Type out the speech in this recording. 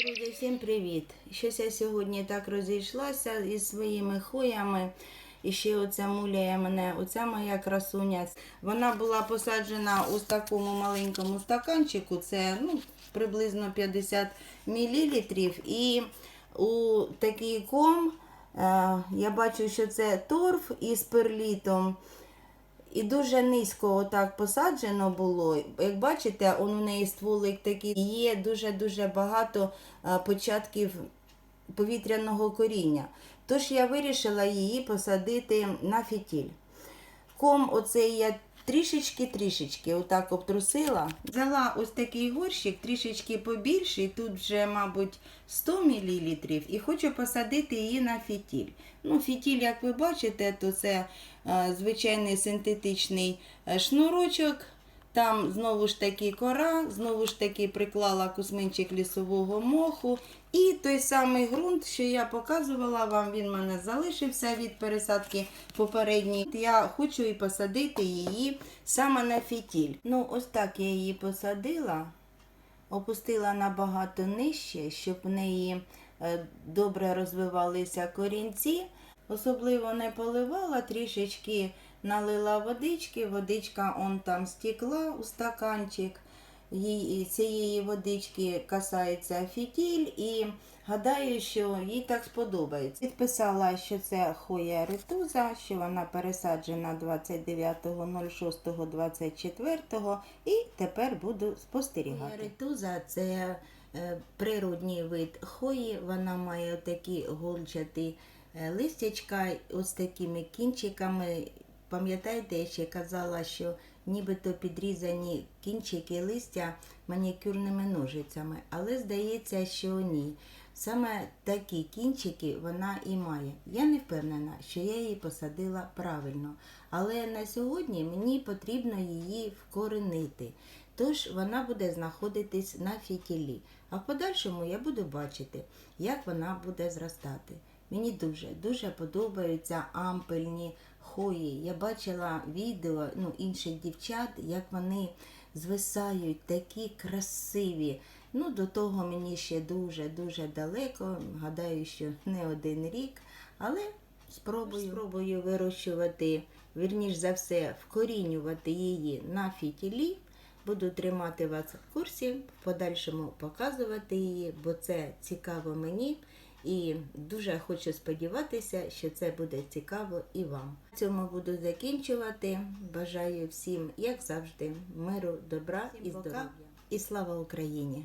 Друзі, всім привіт! Щось я сьогодні так розійшлася із своїми хоями. І ще оця муляє мене, оця моя красуня. Вона була посаджена у такому маленькому стаканчику, це ну, приблизно 50 мл. І у такий ком е, я бачу, що це торф із перлітом. І дуже низько отак посаджено було. Як бачите, он у неї стволик такий. Є дуже-дуже багато початків повітряного коріння. Тож я вирішила її посадити на фітіль. Ком оцей я трішечки-трішечки отак обтрусила. Взяла ось такий горщик, трішечки побільший, тут вже, мабуть, 100 мл, і хочу посадити її на фітіль. Ну, фітіль, як ви бачите, то це е, звичайний синтетичний е, шнурочок. Там знову ж таки кора, знову ж таки приклала кусминчик лісового моху. І той самий ґрунт, що я показувала вам, він в мене залишився від пересадки попередньої. Я хочу і посадити її саме на фітіль. Ну, ось так я її посадила, опустила набагато нижче, щоб в неї е, добре розвивалися корінці. Особливо не поливала, трішечки налила водички, водичка он там стекла у стаканчик. Їй, цієї водички касається фітіль і гадаю, що їй так сподобається. Підписала, що це хоя ретуза, що вона пересаджена 29.06.24 і тепер буду спостерігати. Хоя ретуза це е, природній вид хої, вона має такі гольчаті е, листячка ось такими кінчиками. Пам'ятаєте, я ще казала, що нібито підрізані кінчики листя манікюрними ножицями, але здається, що ні. Саме такі кінчики вона і має. Я не впевнена, що я її посадила правильно, але на сьогодні мені потрібно її вкоренити. Тож вона буде знаходитись на фітілі. А в подальшому я буду бачити, як вона буде зростати. Мені дуже дуже подобаються ампельні хої. Я бачила відео ну, інших дівчат, як вони звисають, такі красиві. Ну, до того мені ще дуже-дуже далеко. Гадаю, що не один рік, але спробую, спробую вирощувати, вірніш за все, вкорінювати її на фітілі. Буду тримати вас в курсі, в подальшому показувати її, бо це цікаво мені. І дуже хочу сподіватися, що це буде цікаво і вам. На цьому буду закінчувати. Бажаю всім, як завжди, миру, добра і здоров'я. І слава Україні!